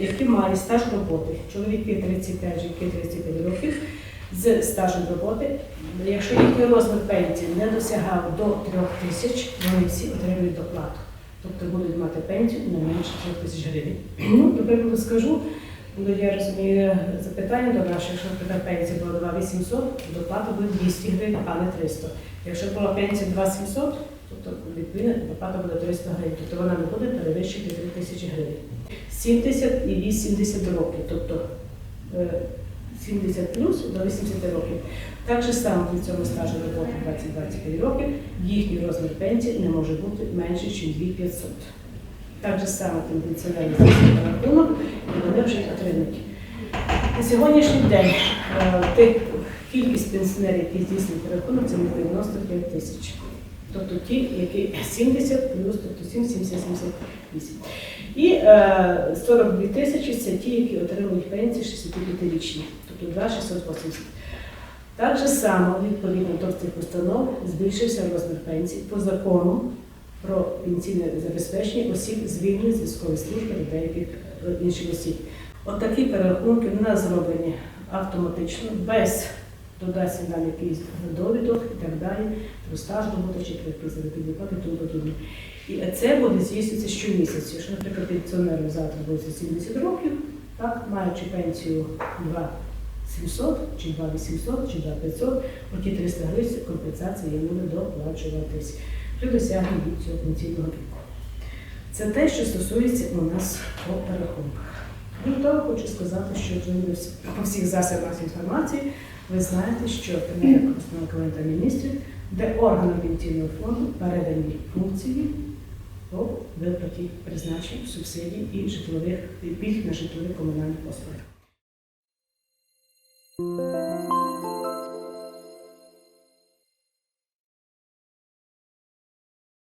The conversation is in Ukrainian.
які мають стаж роботи. Чоловіки 35, жінки 35 років з стажем роботи. Якщо їхній розмір пенсії не досягав до 3 тисяч, вони всі отримують доплату. Тобто будуть мати пенсію не менше 3 тисяч гривень. Ну, до скажу, ну, я розумію запитання до наших, якщо наприклад, пенсія була 2800, доплата буде 200 гривень, а не 300. Якщо була пенсія 2700, тобто відповідно доплата буде 300 гривень, тобто вона не буде перевищити 3 тисячі гривень. 70 і 80 років, тобто е, 70 плюс до 80 років. Так же само при цьому стажу роботи 20-25 років їхній розмір пенсії не може бути менше, ніж 2500. Так же само тим пенсіонерам здійснює рахунок, і вони вже отримують. На сьогоднішній день е, тих, кількість пенсіонерів, які здійснюють рахунок, це 95 тисяч. Тобто ті, які 70 плюс, тобто 7, 70, 78. І е, 42 тисячі це ті, які отримують пенсії 65-річні, тобто 2 680. Так же само, відповідно до цих установ, збільшився розмір пенсій по закону про пенсійне забезпечення осіб звільнених з військової служби і деяких е, інших осіб. От перерахунки в нас зроблені автоматично, без додасться нам якийсь довідок і так далі, про стаж роботи чи заробітні плати і тому подібне. І це буде здійснюватися щомісяця. Якщо, наприклад, пенсіонеру завтра буде 70 років, так, маючи пенсію 2 700, чи 2 800, чи 2 500, оті 300 гривень компенсація йому буде доплачуватись при досягненні цього пенсійного віку. Це те, що стосується у нас по перерахунках. Крім того, хочу сказати, що по всіх засобах інформації ви знаєте, що Кабінет постанова Кабінету міністрів, де органам пенсійного фонду передані функції по виплаті призначень, субсидій і житлових пільг на житлові комунальні послуги.